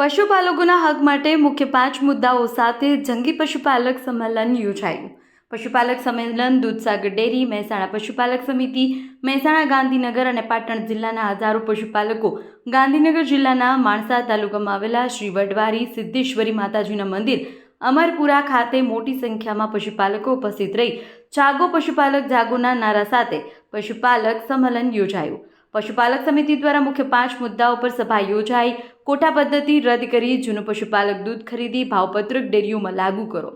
પશુપાલકોના હક માટે મુખ્ય પાંચ મુદ્દાઓ સાથે જંગી પશુપાલક સંમેલન યોજાયું. પશુપાલક સંમેલન દૂધસાગર ડેરી, મહેસાણા પશુપાલક સમિતિ, મહેસાણા ગાંધીનગર અને પાટણ જિલ્લાના હજારો પશુપાલકો ગાંધીનગર જિલ્લાના માણસા તાલુકામાં આવેલા શ્રી વડવારી સિદ્ધેશ્વરી માતાજીના મંદિર, અમરપુરા ખાતે મોટી સંખ્યામાં પશુપાલકો ઉપસ્થિત રહી જાગો પશુપાલક જાગોના નારા સાથે પશુપાલક સંમેલન યોજાયું. પશુપાલક સમિતિ દ્વારા મુખ્ય પાંચ મુદ્દાઓ પર સભા યોજાઈ. કોટા પદ્ધતિ રદ કરી જૂનું પશુપાલક દૂધ ખરીદી ભાવપત્રક ડેરીઓમાં લાગુ કરો.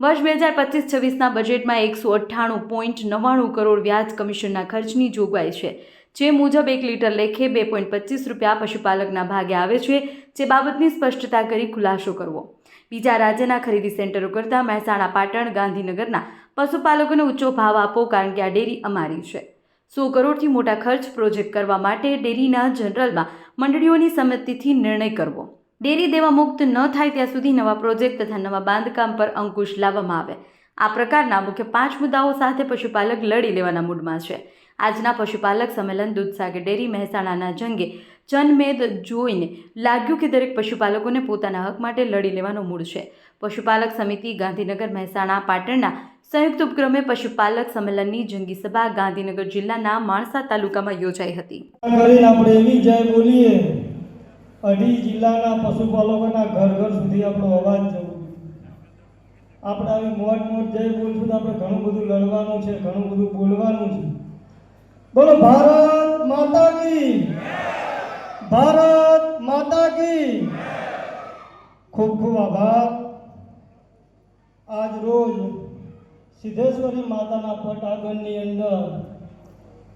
વર્ષ બે હજાર પચીસ છવ્વીસના બજેટમાં એકસો અઠ્ઠાણું પોઈન્ટ નવ્વાણું કરોડ વ્યાજ કમિશનના ખર્ચની જોગવાઈ છે. જે મુજબ એક લીટર લેખે બે પોઈન્ટ પચીસ રૂપિયા પશુપાલકના ભાગે આવે છે, જે બાબતની સ્પષ્ટતા કરી ખુલાસો કરવો. બીજા રાજ્યના ખરીદી સેન્ટરો કરતાં મહેસાણા, પાટણ, ગાંધીનગરના પશુપાલકોને ઊંચો ભાવ આપો કારણ કે આ ડેરી અમારી છે. સો કરોડથી મોટા ખર્ચ પ્રોજેક્ટ કરવા માટે ડેરીના જનરલમાં મંડળીઓની સંમતિથી નિર્ણય કરવો. ડેરી દેવા મુક્ત ન થાય ત્યાં સુધી નવા પ્રોજેક્ટ તથા નવા બાંધકામ પર અંકુશ લાવવામાં આવે. આ પ્રકારના મુખ્ય પાંચ મુદ્દાઓ સાથે પશુપાલક લડી લેવાના મૂડમાં છે. આજના પશુપાલક સંમેલન દૂધસાગર ડેરી મહેસાણાના જંગે જનમેદ જોઈને લાગ્યું કે દરેક પશુપાલકોને પોતાના હક માટે લડી લેવાનો મૂડ છે. પશુપાલક સમિતિ ગાંધીનગર મહેસાણા પાટણના સંયુક્ત ઉપક્રમે પશુપાલક સંમેલનની જંગી સભા ગાંધીનગર જિલ્લાના માણસા તાલુકામાં યોજાઈ હતી. આપણે એવી જય બોલીએ, અઢી જિલ્લાના પશુપાલકોના ઘર ઘર સુધી આપણો અવાજ જવું આપણે આવી મોટ મોટ જય બોલશું તો આપણે ઘણું બધું લડવાનું છે, ઘણું બધું બોલવાનું છે. બોલો, ભારત માતા કી ભારત માતા કી ખૂબ ખૂબ આભાર. આજ રોજ સિદ્ધેશ્વરી માતાના પટ આગળની અંદર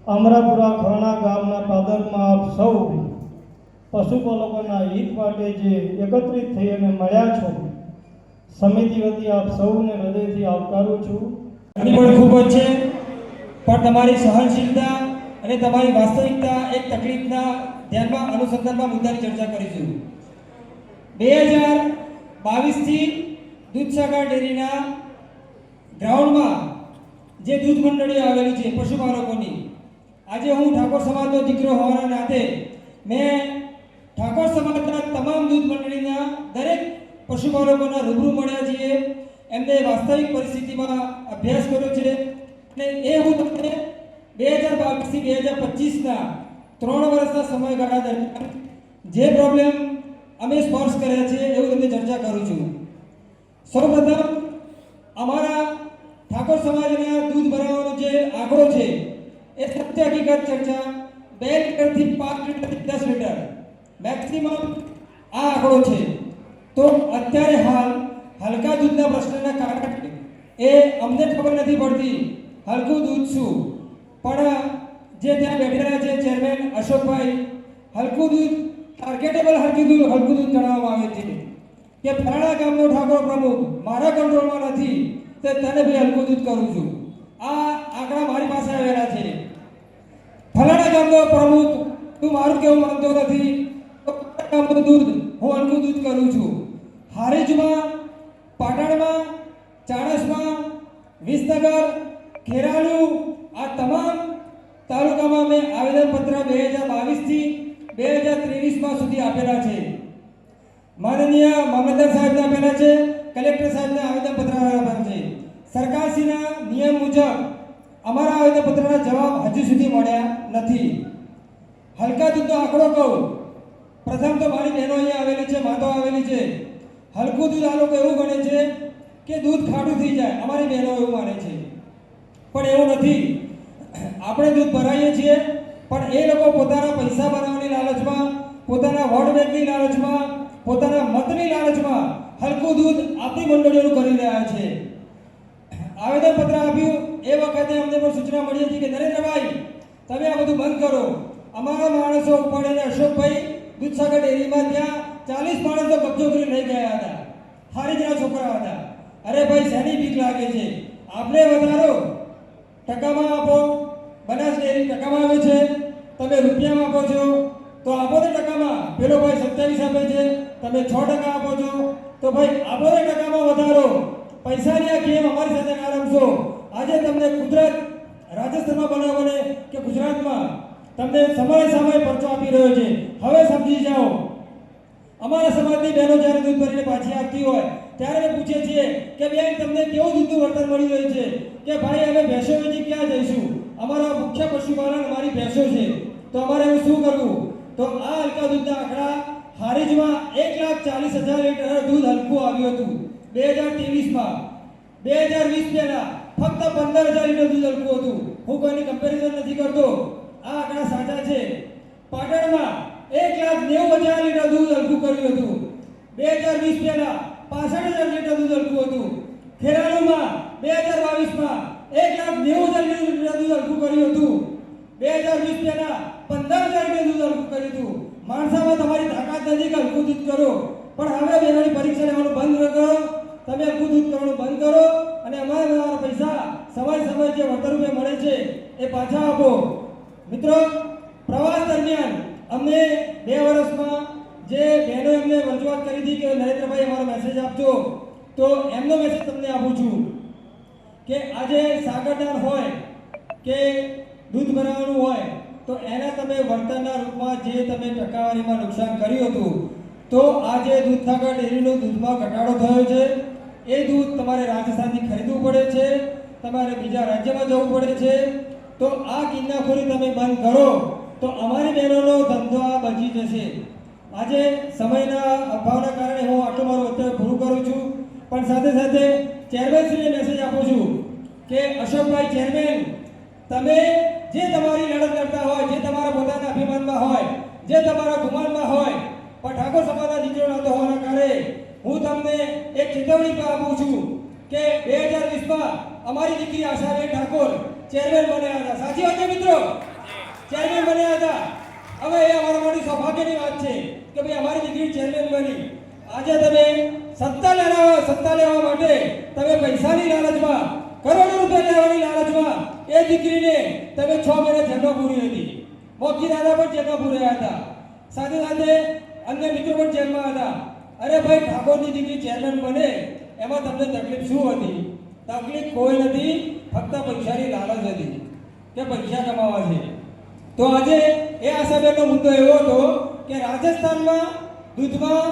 અમરાપુરા ખરણા ગામના પાદરમાં આપ સૌ પશુપાલકોના હિત માટે જે એકત્રિત થઈ અને મળ્યા છો, સમિતિ વતી આપ સૌને હૃદયથી આવકારું છું. પણ ખૂબ જ છે, પણ તમારી સહનશીલતા અને તમારી વાસ્તવિકતા એક તકલીફના ધ્યાનમાં અનુસંધાનમાં મુદ્દાની ચર્ચા કરીશું. બે હજાર બાવીસથી દૂધસાગર ડેરીના ગ્રાઉન્ડમાં જે દૂધ મંડળીઓ આવેલી છે પશુપાલકોની, આજે હું ઠાકોર સમાજનો દીકરો હોવાના નાતે મેં ઠાકોર સમાજના તમામ દૂધ મંડળીના દરેક પશુપાલકોના રૂબરૂ મળ્યા છીએ. એમને વાસ્તવિક પરિસ્થિતિમાં અભ્યાસ કર્યો છે. અને એ હું તમને બે હજાર બાવીસથી બે હજાર પચીસના ત્રણ વર્ષના સમયગાળા દરમિયાન જે પ્રોબ્લેમ અમે સ્પર્શ કર્યા છે એવું તમને ચર્ચા કરું છું. સૌપ્રથમ અમારા સમાજના દૂધ ભરાવાનો જે આંકડો છે, એ સત્ય હકીકત ચર્ચા બે લીટરથી પાંચ લીટરથી દસ લીટર મેક્સિમમ આ આંકડો છે. તો અત્યારે હાલ હલકા દૂધના પ્રશ્નના કારણે એ અમને ખબર નથી પડતી હલકું દૂધ શું. પણ જે ત્યાં બેઠેલા છે ચેરમેન અશોકભાઈ, હલકું દૂધ ટાર્ગેટેબલ હલકું દૂધ હલકું દૂધ ગણવામાં આવે છે. કે ફલાણા ગામનો ઠાકોર પ્રમુખ, મારા કંટ્રોલમાં નથી. તો તને બી હલકું કરું છું. આ આંકડા મારી પાસે આવેલા છે. ફલાણા ગામનો પ્રમુખ, તું મારું કેવું માનતો નથી? ગામનું દૂધ હું દૂધ કરું છું. હારીજમાં, પાટણમાં, ચાણસમાં, વિસનગર, ખેરાલુ, આ તમામ તાલુકામાં મેં આવેદનપત્ર બે હજાર બાવીસથી બે હજાર ત્રેવીસમાં સુધી આપેલા છે. માનનીય મામલતદાર સાહેબને આપેલા છે, કલેક્ટર સાહેબને આવેદનપત્ર આપેલા છે. સરકારશ્રીના નિયમ મુજબ અમારા આવેદનપત્રના જવાબ હજુ સુધી મળ્યા નથી. હલકા દૂધનો આંકડો કહું. પ્રથમ તો મારી બહેનો અહીંયા આવેલી છે, માતાઓ આવેલી છે. હલકું દૂધ આ લોકો એવું ગણે છે કે દૂધ ખાટું થઈ જાય. અમારી બહેનો એવું માને છે. પણ એવું નથી. આપણે દૂધ ભરાઈએ છીએ, પણ એ લોકો પોતાના પૈસા બનાવવાની લાલચમાં, પોતાના વોટ બેંકની લાલચમાં, પોતાના મતની લાલચમાં હલકું દૂધ આપણી મંડળીઓનું કરી રહ્યા છે. આવેદનપત્ર આપ્યું. એ વખતે અમને પણ સૂચના મળી હતી કે નરેન્દ્રભાઈ, તમે આ બધું બંધ કરો. અમારા માણસો ઉપાડીને અશોકભાઈ, દૂધસાગર ડેરીમાં ત્યાં ચાલીસ માણસો કબજો કરી લઈ ગયા હતા. હારીજના છોકરા હતા. અરે ભાઈ, શેની બીક લાગે છે? આપણે વધારો. ટકામાં આપો. બનાસ ડેરી ટકામાં આવે છે. તમે રૂપિયામાં આપો છો. તો આપો ને ટકામાં. પેલો ભાઈ સત્યાવીસ આપે છે. તમે છ ટકા આપો છો. તો ભાઈ, આપો ને ટકામાં વધારો. પૈસાની આ ગેમ રમશો આજે તમને કુદરત રાજસ્થાનમાં બનાવવાને કે ગુજરાતમાં તમને સમય સમય પરચો આપી રહ્યો છે. હવે સમજી જાઓ. અમારા સમાજની બહેનો જ્યારે દૂધ ભરીને પાછી આવતી હોય, ત્યારે અમે પૂછીએ છીએ કે બેન, તમને કેવું દૂધનું વળતર મળી રહ્યું છે? કે ભાઈ, અમે ભેંસો વેચી ક્યાં જઈશું? અમારા મુખ્ય પશુપાલન અમારી ભેંસો છે. તો અમારે હવે શું કરવું? તો આ હલકા દૂધના આંકડા હારીજમાં એક લાખ ચાલીસ હજાર લીટર દૂધ હલકું આવ્યું હતું. બે હજાર ત્રેવીસમાં. બે હજાર વીસ પહેલા ફક્ત પંદર હજાર લીટર દૂધ હલકું હતું. હું કોઈની કમ્પેરિઝન નથી કરતો. આ આંકડા સાચા છે. પાટણમાં એક લાખ નેવું હજાર લીટર દૂધ હલકું કર્યું હતું. બે હજાર વીસ પહેલા પાસઠ હજાર લીટર દૂધ હલકું હતું. ખેરાલુમાં બે હજાર બાવીસમાં એક લાખ નેવું હજાર લીટર દૂધ હલકું કર્યું હતું. બે હજાર વીસ પહેલા પંદર હજાર લીટર દૂધ હલકું કર્યું હતું. માણસામાં તમારી તાકાત નથી કે હલકું દૂધ કરો. પણ હવે બેનાની પરીક્ષા લેવાનું બંધ કરો તમે હલકું દૂધ કરવાનું બંધ કરો અને અમારે અમારા પૈસા સમય સમય જે વળતર રૂપે મળે છે એ પાછા આપો મિત્રો પ્રવાસ દરમિયાન અમને બે વર્ષમાં જે બહેનો એમને રજૂઆત કરી હતી કે નરેન્દ્રભાઈ અમારો મેસેજ આપજો તો એમનો મેસેજ તમને આપું છું કે આજે સાગરદાન હોય કે દૂધ બનાવવાનું હોય તો એના તમે વળતરના રૂપમાં જે તમે ટકાવારીમાં નુકસાન કર્યું હતું તો દૂધસાગર ડેરીનું દૂધમાં ઘટાડો થયો છે. એ દૂધ તમારે રાજસ્થાનથી ખરીદવું પડે છે. તમારે બીજા રાજ્યમાં જવું પડે છે. તો આ ગિન્નાખોરી તમે બંધ કરો. તો અમારી બહેનોનો ધંધો આ બચી જશે. આજે સમયના અભાવના કારણે હું આટલું મારું અત્યારે પૂરું કરું છું. પણ સાથે સાથે ચેરમેનશ્રીને મેસેજ આપું છું કે, અશોકભાઈ ચેરમેન, તમે જે તમારી લડત કરતા હોય, જે તમારા પોતાના અભિમાનમાં હોય, જે તમારા ગુમાનમાં હોય, પણ ઠાકોર સમાજના દીકરો નહોતો હોવાના કારણે હું એક ચેતવણી આપું છું કે બે હજાર વીસમાં અમારી દીકરી આશાબેન ઠાકોર ચેરમેન બન્યા હતા. સાચી વાત છે મિત્રો? ચેરમેન બન્યા હતા. હવે એ અમારા માટે સૌભાગ્યની વાત છે કે ભાઈ અમારી દીકરી ચેરમેન બની. આજે તમે સત્તા લેવા સત્તા લેવા માટે તમે પૈસાની લાલચમાં, કરોડો રૂપિયા લેવાની લાલચમાં એ દીકરીને તમે છ મહિને જેલમાં પૂરી હતી. મોક્ષી દાદા પણ જેલમાં પૂર્યા હતા. સાથે સાથે અન્ય મિત્રો પણ જેલમાં હતા. અરે ભાઈ ઠાકોરની દીકરી ચેરમેન બને, એમાં તમને તકલીફ શું હતી? તકલીફ કોઈ નથી, ફક્ત પૈસાની લાલચ હતી કે પૈસા કમાવા છે. તો આજે એ આશાબેનનો મુદ્દો એવો હતો કે રાજસ્થાનમાં દૂધમાં,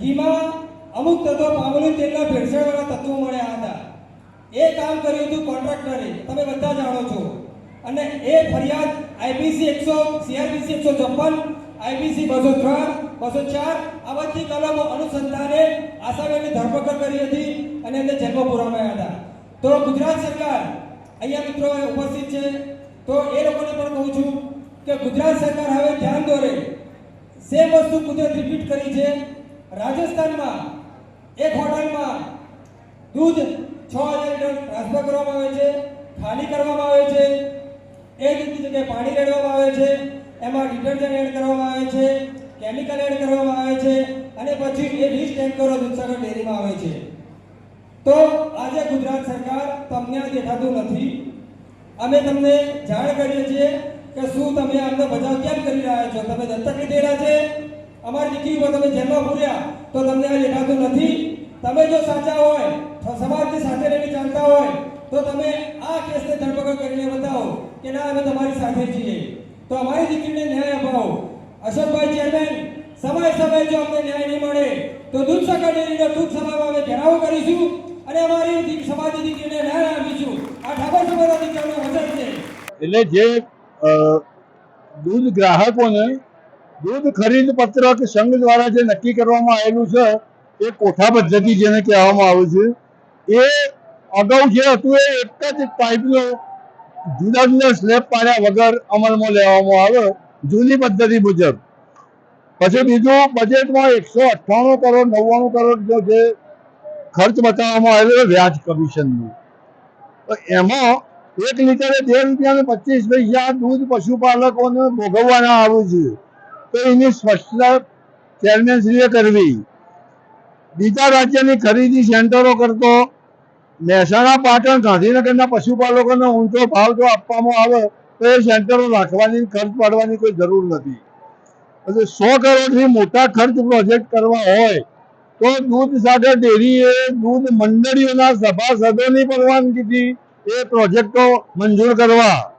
ઘીમાં અમુક તત્વો પામોલી તેલના ભેળસેળવાળા તત્વો મળ્યા હતા. એ કામ કર્યું હતું કોન્ટ્રાક્ટરે, તમે બધા જાણો છો. અને એ ફરિયાદ આઈપીસી એકસો, સીઆરપીસી એકસો ચોપન આઈપીસી બસો ત્રણ, બસો ચાર આ બધી કલમો અનુસંધાને આસામીની ધરપકડ કરી હતી અને એમને જેલમાં પુરાવ્યા હતા. તો ગુજરાત સરકાર, અહીંયા મિત્રો ઉપસ્થિત છે, તો એ લોકોને પણ કહું છું કે ગુજરાત સરકાર હવે ધ્યાન દોરે. સેમ વસ્તુ કુદરત રિપીટ કરી છે. રાજસ્થાનમાં એક હોટલમાં દૂધ છ હજાર લીટર ટ્રાન્સફર કરવામાં આવે છે, ખાલી કરવામાં આવે છે એ જ જગ્યાએ પાણી રેડવામાં આવે છે. એમાં ડિટર્જન્ટ એડ કરવામાં આવે છે કેમિકલ એડ કરવામાં આવે છે, અને પછી એ વીસ ટેન્કરો દૂધસાગર ડેરીમાં આવે છે. તો આજે ગુજરાત સરકાર તમને આ દેખાતું નથી. અમે તમને જાણ કરીએ છીએ કે શું તમે આમનો બચાવ કેમ કરી રહ્યા છો? તમે દત્તક લીધેલા છે. અમારી દીકરી ઉપર તમે જેલમાં પૂર્યા તો તમને આ દેખાતું નથી. તમે જો સાચા હોય સમાજની સાથે રહીને ચાલતા હોય, તો તમે આ કેસને ધરપકડ કરીને બતાવો કે ના, અમે તમારી સાથે છીએ. તો અમારી દીકરીને ન્યાય અપાવો. અશોકભાઈ ચેરમેન સમય સમય જો અમને ન્યાય નહીં મળે, તો દૂધ સાગર ડેરીનો ટૂંક સમયમાં અમે ઘેરાવો કરીશું અને અમારી સમાજની દીકરીને ન્યાય આપીશું. આ ઠાકોર સમાજના દીકરાનું વચન છે. એટલે જે દૂધ ગ્રાહકોને દૂધ ખરીદ પત્રક સંઘ દ્વારા જે નક્કી કરવામાં આવેલું છે, એ કોઠા પદ્ધતિ જેને કહેવામાં આવે છે, એ અગાઉ જે હતું એ એક જ પાઇપનો જુદા જુદા સ્લેબ પાડ્યા વગર અમલમાં લેવામાં આવે જૂની પદ્ધતિ મુજબ. પછી બીજું બજેટમાં એકસો અઠ્ઠાણું કરોડ, નવ્વાણું કરોડ જો જે ખર્ચ બતાવવામાં આવેલો વ્યાજ કમિશનનું. તો એમાં એક લીટરે બે રૂપિયા ને પચીસ પૈસા દૂધ પશુપાલકોને ભોગવવાના આવું છે. તો એની સ્પષ્ટતા ચેરમેનશ્રીએ કરવી. બીજા રાજ્યની ખરીદી સેન્ટરો કરતો મહેસાણા પાટણ ગાંધીનગરના પશુપાલકોને ઊંચો ભાવ જો આપવામાં આવે, તો એ સેન્ટરો રાખવાની, ખર્ચ પાડવાની કોઈ જરૂર નથી. એટલે સો કરોડથી મોટા ખર્ચ પ્રોજેક્ટ કરવા હોય, તો દૂધ સાગર ડેરીએ દૂધ મંડળીઓના સભાસદોની પરવાનગીથી એ પ્રોજેક્ટો મંજૂર કરવા.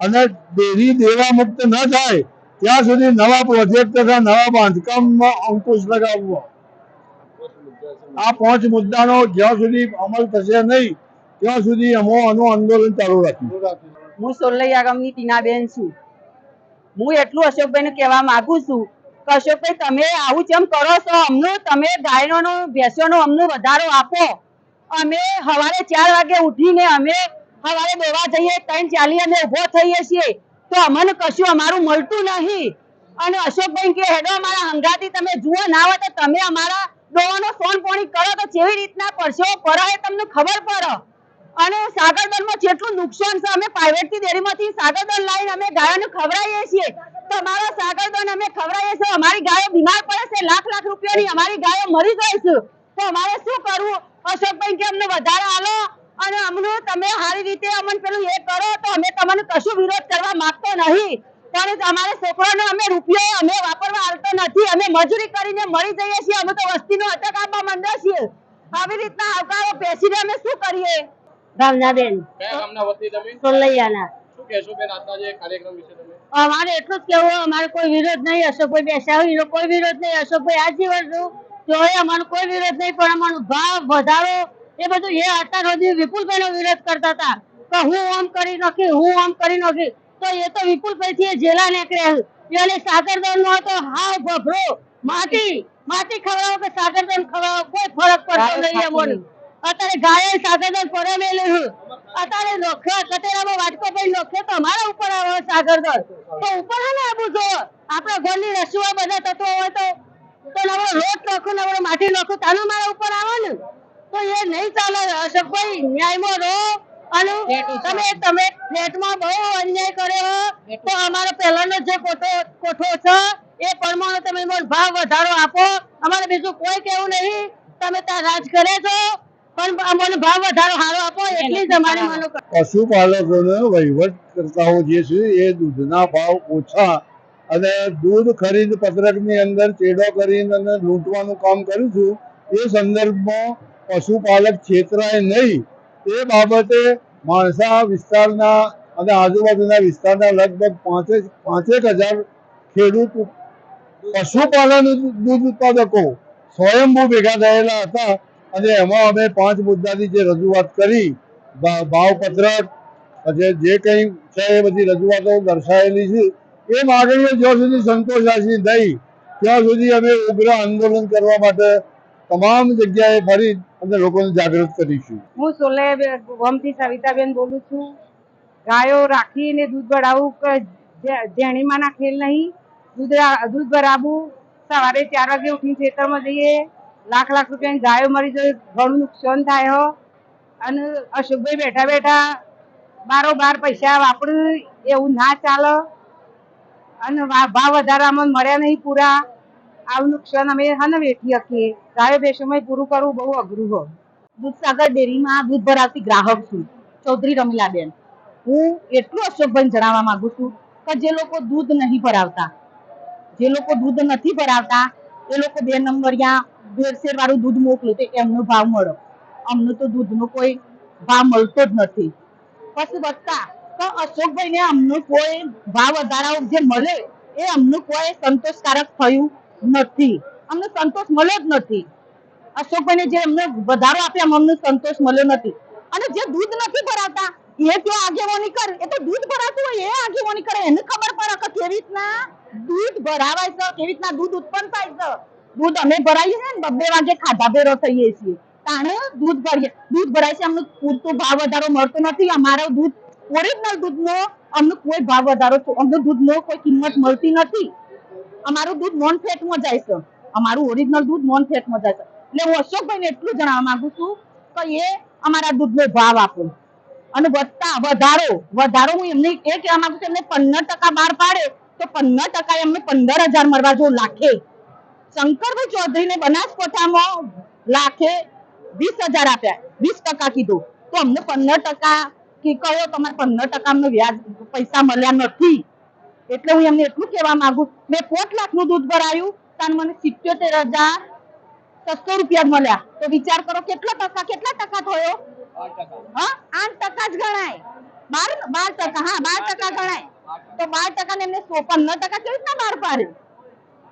અને ડેરી દેવા મુક્ત ન થાય, ત્યાં સુધી નવા પ્રોજેક્ટ તથા નવા બાંધકામમાં અંકુશ લગાવવો. આ પાંચ મુદ્દાનો જ્યાં સુધી અમલ થશે નહીં, ત્યાં સુધી અમો આનું આંદોલન ચાલુ રાખ્યું હું સોલૈયા ગામની ટીનાબેન છું. હું એટલું અશોકભાઈને કહેવા માંગુ છું કે, અશોકભાઈ, તમે આવું જેમ કરો છો, અમનું તમે ગાયનો ભેંસોનો અમનું વધારો આપો. અમે સવારે ચાર વાગે ઉઠીને અમે સવારે દોવા જઈએ, ત્રણ ચાલી અમે ઊભો થઈએ છીએ, તો અમને કશું અમારું મળતું નહીં. અને અશોકભાઈ કે, હેડો, અમારા હંગાથી તમે જુઓ, ના હોય તો તમે અમારા દોવાનો સોન પોણી કરો તો કેવી રીતના પડશો, પરાય તમને ખબર પડે. અને સાગરદળમાં જેટલું નુકસાન છે, અમે પ્રાઇવેટથી ડેરીમાંથી સાગરદળ લાવીને અમે ગાયોને ખવડાવીએ છીએ. તો અમારા સાગરદળ અમે ખવડાવીએ છીએ. અમારી ગાયો બીમાર પડે છે, લાખ લાખ રૂપિયાની અમારી ગાયો મરી જાય છે. તો અમારે શું કરવું? અશોકભાઈ કે અમને વધારે આલો. અને અમનું તમે સારી રીતે અમને પેલું એ કરો તો અમે તમને કશું વિરોધ કરવા માંગતો નહીં. પણ અમારે છોકરાનો અમે રૂપિયો અમે વાપરવા આવતો નથી. અમે મજૂરી કરીને મળી જઈએ છીએ. અમે તો વસ્તીનો અટક આપવા માંડ્યા છીએ. આવી રીતના આવકારો બેસીને અમે શું કરીએ? ભાવનાબેન સોલૈયાના. શું કહેશો બેન આજના જે કાર્યક્રમ વિશે તમે? અમારે એટલું જ કેવું અમારે કોઈ વિરોધ નહીં અશોકભાઈ બેસા હોય એનો કોઈ વિરોધ નહીં અશોકભાઈ આજીવન છું તોય અમારો કોઈ વિરોધ નહીં પણ અમારો ભાવ વધારો એ બધું એ હતા સુધી વિપુલભાઈ નો વિરોધ કરતા હતા. કે હું આમ કરી નાખી હું આમ કરી નાખી. તો એ તો વિપુલભાઈ જેલા નીકળ્યા એને સાગરદાન નો હતો હાવ ભભરો. માટી માટી ખવડાવો કે સાગરદાન ખવડાવો? કોઈ ફરક પડતો નહીં અમોને અત્યારે ગાયે સાગરદાન પરમેલું છે. અત્યારે નોખે કટેરામાં વાટકો ભાઈ નોખે તો અમારા ઉપર આવે સાગરદાન. તો ઉપર હે ને આબુ જો આપણા ઘરની રસુઆ બધા તત્વો હોય તો? તો નવો રોટ નાખો નવો માટી નાખો. તાનો મારા ઉપર આવે ને? તો એ નહીં ચાલે. અશોકભાઈ ન્યાયમાં રહો. અને તમે તમે ફ્લેટમાં બહુ અન્યાય કર્યો તો અમારો પહેલાનો જે કોઠો કોઠો છે એ પ્રમાણે તમે મને ભાવ વધારો આપો. અમારે બીજું કોઈ કેવું નહીં. તમે ત્યાં રાજ કરે છો પણ અમને ભાવ વધારો સારો આપો એટલી જ અમારી માનો પશુપાલકોને વહીવટ કરતાઓ જે છે એ દૂધના ભાવ ઓછા અને દૂધ ખરીદ પત્રકની અંદર ચેડો કરીને અને લૂંટવાનું કામ કર્યું છું. એ સંદર્ભમાં પશુપાલક છેતરાય નહીં. એ બાબતે માણસા વિસ્તારના અને આજુબાજુના વિસ્તારના લગભગ પાંચેક પાંચેક હજાર ખેડૂત પશુપાલન દૂધ ઉત્પાદકો સ્વયંભૂ ભેગા થયેલા હતા અને એમાં અમે પાંચ મુદ્દાની જે રજૂઆત કરી ભાવપત્રક પછી જે કંઈ છે એ બધી રજૂઆતો દર્શાવેલી છે. એ માગણીઓ જ્યાં સુધી સંતોષાશી નહીં, ત્યાં સુધી અમે ઉગ્ર આંદોલન કરવા માટે તમામ જગ્યાએ ફરી અને લોકોને જાગૃત કરીશું. હું સોલે ગોમથી સવિતાબેન બોલું છું. ગાયો રાખીને દૂધ ભરાવું કે જેણીમાં ના ખેલ નહીં. દૂધ દૂધ ભરાવું. સવારે ચાર વાગે ઉઠીને ખેતરમાં જઈએ. લાખ લાખ રૂપિયાની ગાયો મરી જાય. ઘણું નુકસાન થાય અને અશોકભાઈ બેઠા બેઠા બારોબાર પૈસા વાપરું એવું ના ચાલે. અને ભાવ વધારામાં મળ્યા નહીં પૂરા. આવું ક્ષણ અમે હા વેઠી શકીએ ગાયો ભેંસોમાં પૂરું કરવું બહુ અઘરું હોય. દૂધસાગર ડેરીમાં દૂધ ભરાવતી ગ્રાહક છું, ચૌધરી રમીલાબેન. હું એટલું અશોકભાઈ જણાવવા માંગુ છું કે જે લોકો દૂધ નહીં ભરાવતા, જે લોકો દૂધ નથી ભરાવતા, એ લોકો બે નંબરિયા ભેરસેર વાળું દૂધ મોકલે તો એમનો ભાવ મળે. અમને તો દૂધનો કોઈ ભાવ મળતો જ નથી. પછી વધતા તો અશોકભાઈને અમને કોઈ ભાવ વધારાઓ જે મળે એ અમને કોઈ સંતોષકારક થયું નથી. અમને સંતોષ મળ્યો જ નથી. અશોકભાઈને જે અમને વધારો આપ્યા, અમને સંતોષ મળ્યો નથી. અને જે દૂધ નથી ભરાતા, એ ક્યાં આગેવાની કરે, એ તો દૂધ ભરાતું હોય, એ આગેવાની કરે. એને ખબર પડે કે કેવી રીતના દૂધ ભરાવાય છે, કેવી રીતના દૂધ ઉત્પન્ન થાય છે. દૂધ અમે ભરાઈએ છે ને બબ્બે વાગે ખાધા ભેરો થઈએ છીએ. તાણે દૂધ ભરીએ. દૂધ ભરાય છે, અમને પૂરતો ભાવ વધારો મળતો નથી. અમારો દૂધ ઓરિજિનલ દૂધનો અમને કોઈ ભાવ વધારો, અમને દૂધનો કોઈ કિંમત મળતી નથી. અમારું દૂધ નોન ફેટમાં જાય છે. અમારું ઓરિજિનલ દૂધ નોન ફેટમાં જાય છે. એટલે હું અશોકભાઈને એટલું જણાવવા માંગુ છું કે એ અમારા દૂધનો ભાવ આપો. અને વધતા વધારો વધારો હું એમને એ કહેવા માંગુ છું, એમને પંદર ટકા બહાર પાડે, તો પંદર ટકા એમને પંદર હજાર મળવા જો લાખે. શંકરભાઈ ચૌધરીને બનાસકોઠામાં લાખે વીસ હજાર આપ્યા. વીસ ટકા કીધું. તો અમને પંદર ટકા કે કહો, તમારે પંદર ટકા અમને વ્યાજ પૈસા મળ્યા નથી. એટલે હું એમને એટલું કહેવા માંગુ મેં પોત લાખનું દૂધ ભરાયું તાન મને સિત્યોતેર હજાર છસો રૂપિયા મળ્યા. તો વિચાર કરો કેટલા ટકા કેટલા ટકા થયો? હા આઠ ટકા જ ગણાય. બાર બાર ટકા હા બાર ટકા ગણાય. તો બાર ટકા ને એમને સોપન પંદર ટકા કેવી રીતના બહાર પાડ્યું?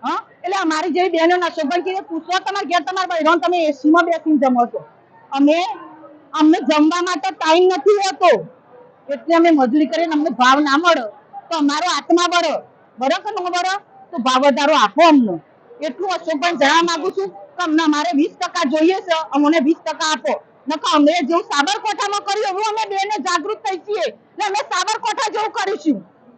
હા એટલે અમારી જેવી બહેનો ના શોભનજીને પૂછો તમારે ઘેર તમારા બહેનો તમે એસી માં બેસીને જમો છો. અમે અમને જમવા માટે ટાઈમ નથી હોતો. એટલે અમે મજૂરી કરીને અમને ભાવ ના મળે. તો અમારો આત્મા બરો બરો કે ન બરો તો ભાવ વધારો આપો અમને. એટલું અશોકભાઈ જણાવવા માંગુ છું કે અમને અમારે વીસ ટકા જોઈએ છે, અમને વીસ ટકા આપો. નકા અમે જેવું સાબરકોઠામાં કર્યું, એવું અમે બેને જાગૃત થઈ છીએ. એટલે અમે સાબરકોઠા જેવું કરીશું.